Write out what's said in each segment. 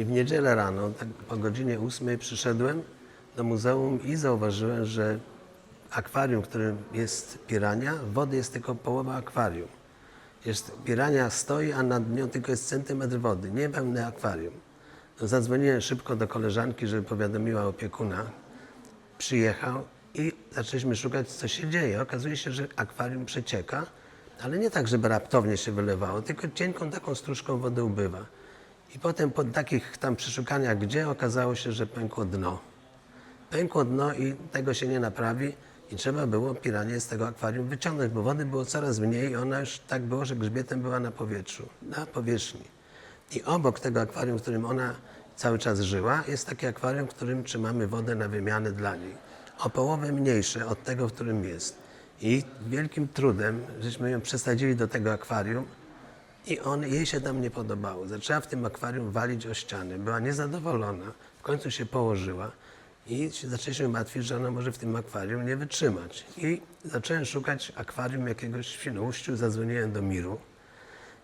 I w niedzielę rano, tak po godzinie 8 przyszedłem do muzeum i zauważyłem, że akwarium, w którym jest pirania, wody jest tylko połowa akwarium. Jest, pirania stoi, a nad nią tylko jest centymetr wody, nie pełne akwarium. Zadzwoniłem szybko do koleżanki, żeby powiadomiła opiekuna. Przyjechał i zaczęliśmy szukać, co się dzieje. Okazuje się, że akwarium przecieka, ale nie tak, żeby raptownie się wylewało, tylko cienką taką stróżką wody ubywa. I potem po takich tam przeszukaniach, gdzie okazało się, że pękło dno. Pękło dno i tego się nie naprawi i trzeba było piranię z tego akwarium wyciągnąć, bo wody było coraz mniej i ona już tak było, że grzbietem była na powietrzu, na powierzchni. I obok tego akwarium, w którym ona cały czas żyła, jest takie akwarium, w którym trzymamy wodę na wymianę dla niej. O połowę mniejsze od tego, w którym jest. I wielkim trudem, żeśmy ją przesadzili do tego akwarium i on, jej się tam nie podobało. Zaczęła w tym akwarium walić o ściany. Była niezadowolona. W końcu się położyła i zaczęliśmy martwić, że ona może w tym akwarium nie wytrzymać. I zacząłem szukać akwarium jakiegoś w Świnoujściu. Zadzwoniłem do Miru.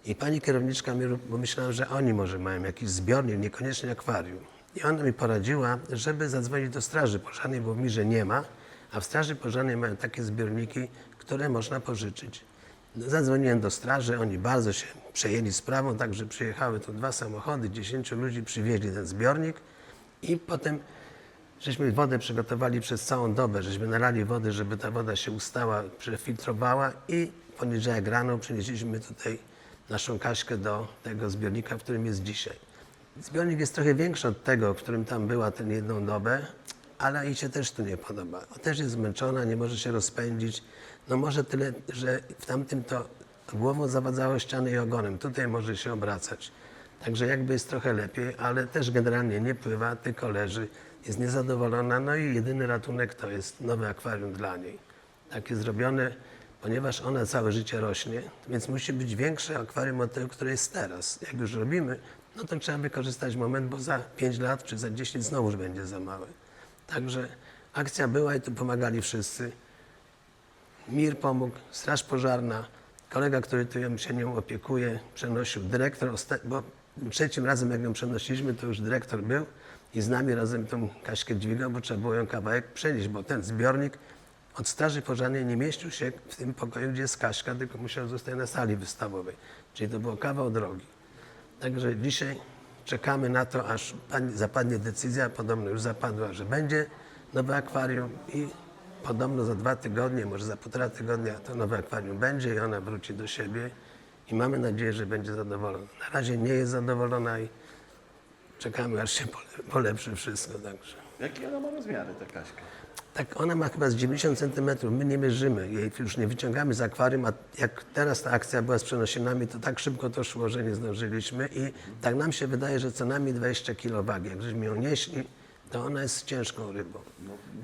I pani kierowniczka Miru, bo myślałam, że oni może mają jakiś zbiornik, niekoniecznie akwarium. I ona mi poradziła, żeby zadzwonić do Straży Pożarnej, bo w Mirze nie ma, a w Straży Pożarnej mają takie zbiorniki, które można pożyczyć. Zadzwoniłem do straży, oni bardzo się przejęli sprawą, także przyjechały tu dwa samochody, 10 ludzi przywieźli ten zbiornik i potem żeśmy wodę przygotowali przez całą dobę, żeśmy nalali wody, żeby ta woda się ustała, przefiltrowała i poniedziałek rano przynieśliśmy tutaj naszą Kaśkę do tego zbiornika, w którym jest dzisiaj. Zbiornik jest trochę większy od tego, w którym tam była tę jedną dobę, ale jej się też tu nie podoba. Też jest zmęczona, nie może się rozpędzić. No może tyle, że w tamtym to głową zawadzało ściany i ogonem. Tutaj może się obracać. Także jakby jest trochę lepiej, ale też generalnie nie pływa, tylko leży. Jest niezadowolona, no i jedyny ratunek to jest nowe akwarium dla niej. Takie zrobione, ponieważ ona całe życie rośnie, więc musi być większe akwarium od tego, które jest teraz. Jak już robimy, no to trzeba wykorzystać moment, bo za 5 lat czy za 10 znowu już będzie za małe. Także akcja była i tu pomagali wszyscy. Mir pomógł, Straż Pożarna, kolega, który tu się nią opiekuje, przenosił dyrektor, bo trzecim razem jak ją przenosiliśmy, to już dyrektor był i z nami razem tą Kaśkę dźwigał, bo trzeba było ją kawałek przenieść, bo ten zbiornik od Straży Pożarnej nie mieścił się w tym pokoju, gdzie jest Kaśka, tylko musiał zostać na sali wystawowej. Czyli to było kawał drogi. Także dzisiaj czekamy na to, aż zapadnie decyzja, podobno już zapadła, że będzie nowe akwarium i podobno za dwa tygodnie, może za półtora tygodnia to nowe akwarium będzie i ona wróci do siebie i mamy nadzieję, że będzie zadowolona. Na razie nie jest zadowolona i czekamy, aż się pole- polepszy wszystko. Także. Jakie ona ma rozmiary, ta Kaśka? Tak, ona ma chyba z 90 cm. My nie mierzymy jej, już nie wyciągamy z akwarium, a jak teraz ta akcja była z przenosinami, to tak szybko to szło, że nie zdążyliśmy i tak nam się wydaje, że co najmniej 20 kg wagi. Jak żeśmy ją nieśli, to ona jest ciężką rybą.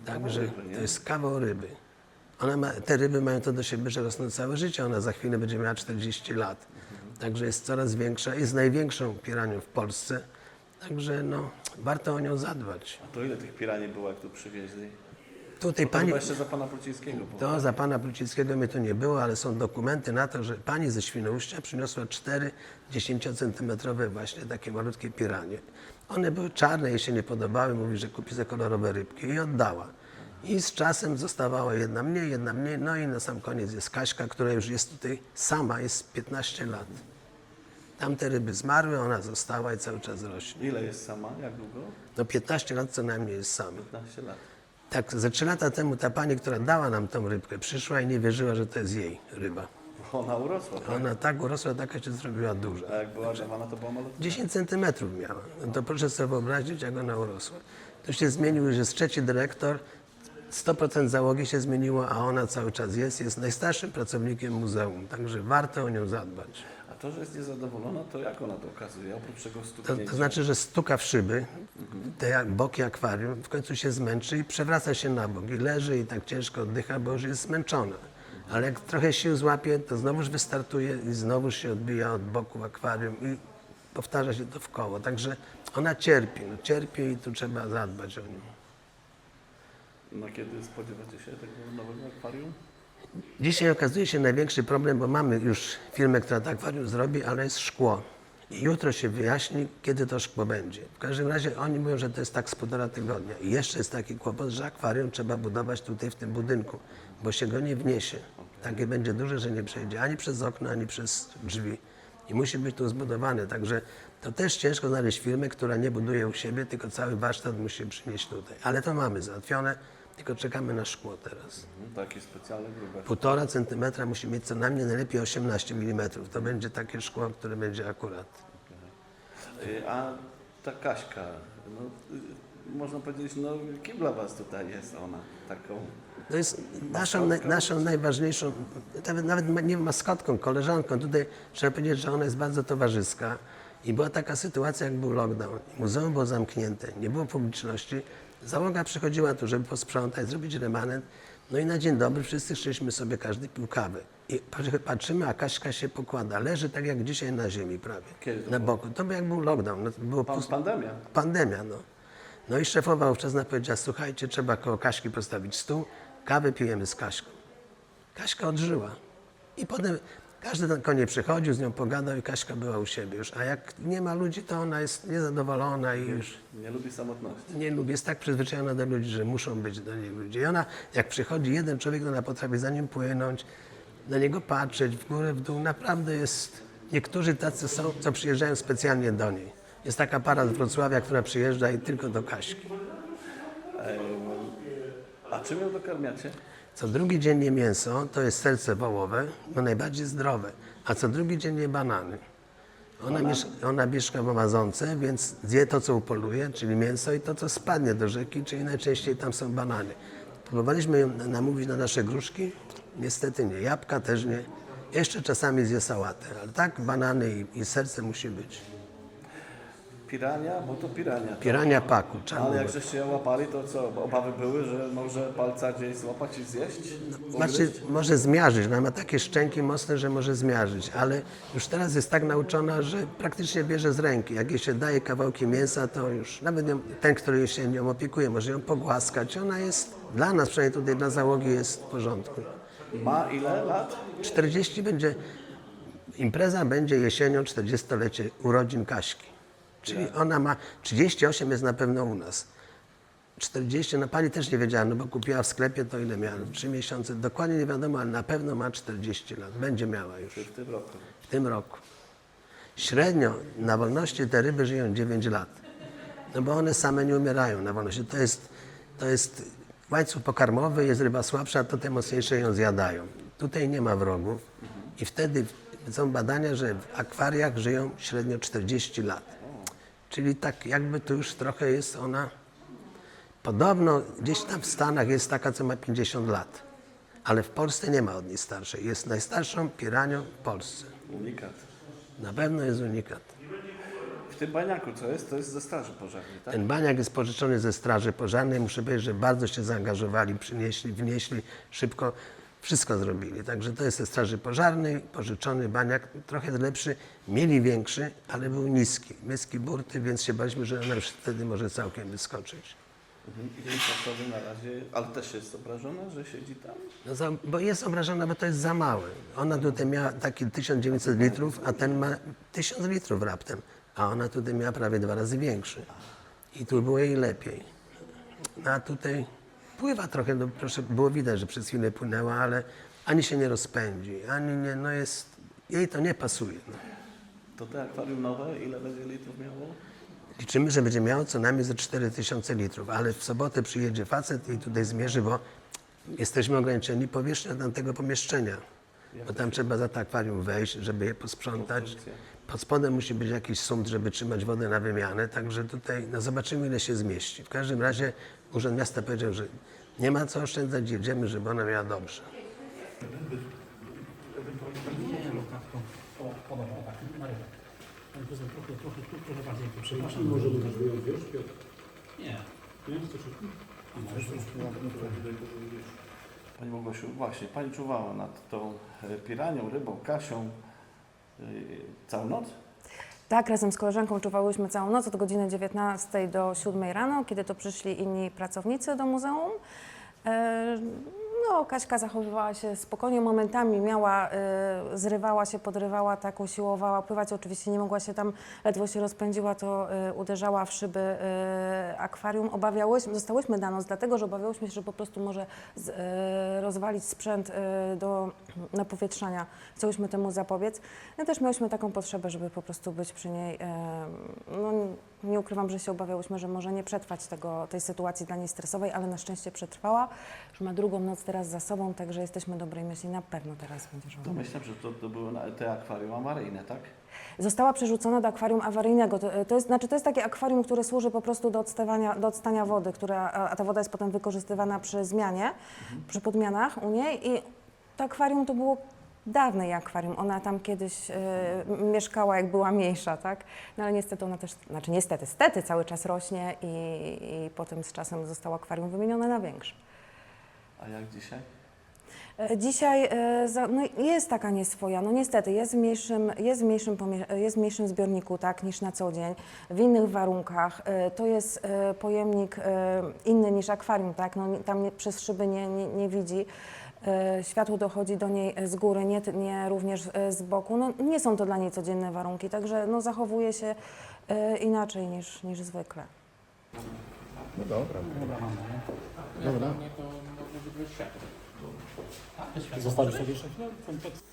Także ryby, nie? to jest kawał ryby. Ona ma, te ryby mają to do siebie, że rosną całe życie. Ona za chwilę będzie miała 40 lat. Także jest coraz większa. Jest największą piranią w Polsce. Także no, warto o nią zadbać. A to ile tych piranii było, jak tu przywieźli? Tutaj To pani... chyba jeszcze za pana Plucińskiego. To za pana Plucickiego mnie to nie było, ale są dokumenty na to, że pani ze Świnoujścia przyniosła cztery 10-centymetrowe właśnie takie malutkie piranie. One były czarne, jej się nie podobały, mówi, że kupi za kolorowe rybki i oddała. I z czasem zostawała jedna mniej, jedna mniej, no i na sam koniec jest Kaśka, która już jest tutaj sama, jest 15 lat. Tamte ryby zmarły, ona została i cały czas rośnie. Ile jest sama? Jak długo? No 15 lat co najmniej jest sama. 15 lat. Tak, ze 3 lata temu ta pani, która dała nam tą rybkę, przyszła i nie wierzyła, że to jest jej ryba. Ona urosła, tak? Ona tak urosła, taka się zrobiła duża. A jak była dawana, to była malutka. 10 centymetrów miała. No to proszę sobie wyobrazić, jak ona urosła. To się zmienił, że jest trzeci dyrektor, 100% załogi się zmieniło, a ona cały czas jest. Jest najstarszym pracownikiem muzeum, także warto o nią zadbać. To, że jest niezadowolona, to jak ona to okazuje? Oprócz tego To, stuknięcia. to znaczy, że stuka w szyby, te boki akwarium, w końcu się zmęczy i przewraca się na bok i leży i tak ciężko oddycha, bo już jest zmęczona. Ale jak trochę sił złapie, to znowuż wystartuje i znowuż się odbija od boku akwarium i powtarza się to w koło. Także ona cierpi, no, cierpi i tu trzeba zadbać o nią. No kiedy spodziewacie się tego nowego akwarium? Dzisiaj okazuje się największy problem, bo mamy już firmę, która to akwarium zrobi, ale jest szkło. I jutro się wyjaśni, kiedy to szkło będzie. W każdym razie oni mówią, że to jest tak z półtora tygodnia. I jeszcze jest taki kłopot, że akwarium trzeba budować tutaj w tym budynku, bo się go nie wniesie. Takie będzie duże, że nie przejdzie ani przez okno, ani przez drzwi. I musi być tu zbudowane. Także to też ciężko znaleźć firmę, która nie buduje u siebie, tylko cały warsztat musi przynieść tutaj. Ale to mamy załatwione, tylko czekamy na szkło teraz. Mhm, Taki specjalny grube. Półtora centymetra musi mieć co najmniej najlepiej 18 mm. To będzie takie szkło, które będzie akurat. Y, A ta Kaśka, no, y, można powiedzieć, no kim dla Was tutaj jest ona taką? To jest naszą, naj- naszą najważniejszą, nawet, nawet ma- nie maskotką, koleżanką. Tutaj trzeba powiedzieć, że ona jest bardzo towarzyska. I była taka sytuacja, jak był lockdown. Muzeum było zamknięte, nie było publiczności. Załoga przychodziła tu, żeby posprzątać, zrobić remanent. No i na dzień dobry wszyscy szliśmy sobie, każdy pił kawę. I patrzy- patrzymy, a Kaśka się pokłada. Leży tak jak dzisiaj na ziemi prawie. Kiedy to na było? boku. To był jak był lockdown. No, to było Pan, pusto. pandemia. Pandemia, no. No i szefowa ówczesna powiedziała, słuchajcie, trzeba koło Kaśki postawić stół, kawę pijemy z Kaśką. Kaśka odżyła. I potem każdy na konie przychodził, z nią pogadał i Kaśka była u siebie już. A jak nie ma ludzi, to ona jest niezadowolona i już Nie lubi samotności. nie lubi. Jest tak przyzwyczajona do ludzi, że muszą być do niej ludzie. I ona, jak przychodzi jeden człowiek, to ona potrafi za nim płynąć, na niego patrzeć, w górę, w dół. Naprawdę jest... Niektórzy tacy są, co przyjeżdżają specjalnie do niej. Jest taka para z Wrocławia, która przyjeżdża i tylko do Kaśki. A czym ją dokarmiacie? Co drugi dzień je mięso, to jest serce wołowe, bo najbardziej zdrowe, a co drugi dzień je banany. Ona, miesz- ona mieszka w Amazonce, więc zje to, co upoluje, czyli mięso i to, co spadnie do rzeki, czyli najczęściej tam są banany. Próbowaliśmy ją na- namówić na nasze gruszki, niestety nie, jabłka też nie. Jeszcze czasami zje sałatę, ale tak banany i, i serce musi być. Pirania, bo to pirania. Pirania paku, Ale czarny. jak żeście ją łapali, to co? Obawy były, że może palca gdzieś złapać i zjeść? Znaczy, może zmiażdżyć. Ona ma takie szczęki mocne, że może zmiażdżyć, ale już teraz jest tak nauczona, że praktycznie bierze z ręki. Jak jej się daje kawałki mięsa, to już nawet ją, ten, który się nią opiekuje, może ją pogłaskać. Ona jest, dla nas, przynajmniej tutaj dla załogi, jest w porządku. Ma ile lat? 40 będzie, impreza będzie jesienią 40-lecie urodzin Kaśki. Czyli ona ma, 38 jest na pewno u nas. 40, no pani też nie wiedziała, no bo kupiła w sklepie to ile miała, 3 miesiące, dokładnie nie wiadomo, ale na pewno ma 40 lat, będzie miała już W tym roku. w tym roku. Średnio na wolności te ryby żyją 9 lat, no bo one same nie umierają na wolności. To jest, to jest łańcuch pokarmowy, jest ryba słabsza, to te mocniejsze ją zjadają. Tutaj nie ma wrogów i wtedy są badania, że w akwariach żyją średnio 40 lat. Czyli tak jakby tu już trochę jest ona, podobno gdzieś tam w Stanach jest taka, co ma 50 lat, ale w Polsce nie ma od niej starszej. Jest najstarszą piranią w Polsce. Unikat. Na pewno jest unikat. W tym baniaku co jest? To jest ze straży pożarnej, tak? Ten baniak jest pożyczony ze Straży Pożarnej. Muszę powiedzieć, że bardzo się zaangażowali, przynieśli, wnieśli, szybko wszystko zrobili. Także to jest ze Straży Pożarnej, pożyczony baniak, trochę lepszy, mieli większy, ale był niski. Niski burty, więc się baliśmy, że ona już wtedy może całkiem wyskoczyć. Mhm. I tymczasowy na razie, ale też jest obrażona, że siedzi tam? No za, bo jest obrażona, bo to jest za małe. Ona tutaj miała taki 1900 litrów, a ten ma 1000 litrów raptem. A ona tutaj miała prawie dwa razy większy. I tu było jej lepiej. No a tutaj pływa trochę, no proszę, było widać, że przez chwilę płynęła, ale ani się nie rozpędzi, ani nie, no jest, jej to nie pasuje. No. To te akwarium nowe, ile będzie litrów miało? Liczymy, że będzie miało co najmniej ze 4000 litrów, ale w sobotę przyjedzie facet i tutaj zmierzy, bo jesteśmy ograniczeni powierzchnią tamtego pomieszczenia. Bo tam trzeba za to akwarium wejść, żeby je posprzątać. Konstrukcja. Pod spodem musi być jakiś sump, żeby trzymać wodę na wymianę, także tutaj no zobaczymy, ile się zmieści. W każdym razie Urząd Miasta powiedział, że nie ma co oszczędzać, jedziemy, żeby ona miała dobrze. To trochę, trochę, trochę bardziej tu, przepraszam. Możemy nas wyjąć, Piotr? Nie. Nie? Chcesz Pani Małgosiu, właśnie, Pani czuwała nad tą e, piranią, rybą, Kasią całą noc? Tak, razem z koleżanką czuwałyśmy całą noc od godziny 19 do 7 rano, kiedy to przyszli inni pracownicy do muzeum. No, Kaśka zachowywała się spokojnie, momentami miała, y, zrywała się, podrywała, tak usiłowała pływać. Oczywiście nie mogła się tam, ledwo się rozpędziła, to y, uderzała w szyby y, akwarium. Obawiałyśmy, zostałyśmy na noc, dlatego że obawiałyśmy się, że po prostu może z, y, rozwalić sprzęt y, do napowietrzania. Chciałyśmy temu zapobiec. No też miałyśmy taką potrzebę, żeby po prostu być przy niej. y, No, nie ukrywam, że się obawiałyśmy, że może nie przetrwać tego, tej sytuacji dla niej stresowej, ale na szczęście przetrwała. Już ma drugą noc teraz za sobą, także jesteśmy dobrej myśli. Na pewno teraz będzie żyła. Domyślam, że to, to były te akwarium awaryjne, tak? Została przerzucona do akwarium awaryjnego. To, to, jest, znaczy, to jest takie akwarium, które służy po prostu do odstawania, do odstania wody, która, a a ta woda jest potem wykorzystywana przy zmianie, przy podmianach u niej. I to akwarium to było dawne akwarium. Ona tam kiedyś m- mieszkała, jak była mniejsza, tak? No ale niestety ona też, znaczy niestety, stety cały czas rośnie i, i potem z czasem zostało akwarium wymienione na większe. A jak dzisiaj? E, Dzisiaj e, no jest taka nieswoja, no niestety jest w mniejszym, jest w mniejszym, jest w mniejszym zbiorniku tak, niż na co dzień, w innych warunkach. To jest pojemnik inny niż akwarium, tak? no, tam przez szyby nie, nie, nie widzi. E, Światło dochodzi do niej z góry, nie, nie również e, z boku. No, nie są to dla niej codzienne warunki, także no, zachowuje się e, inaczej niż, niż zwykle. No dobra. Dobra, mamy? Dobra. Tak, Zostawisz sobie jeszcze chwilę? Ten tekst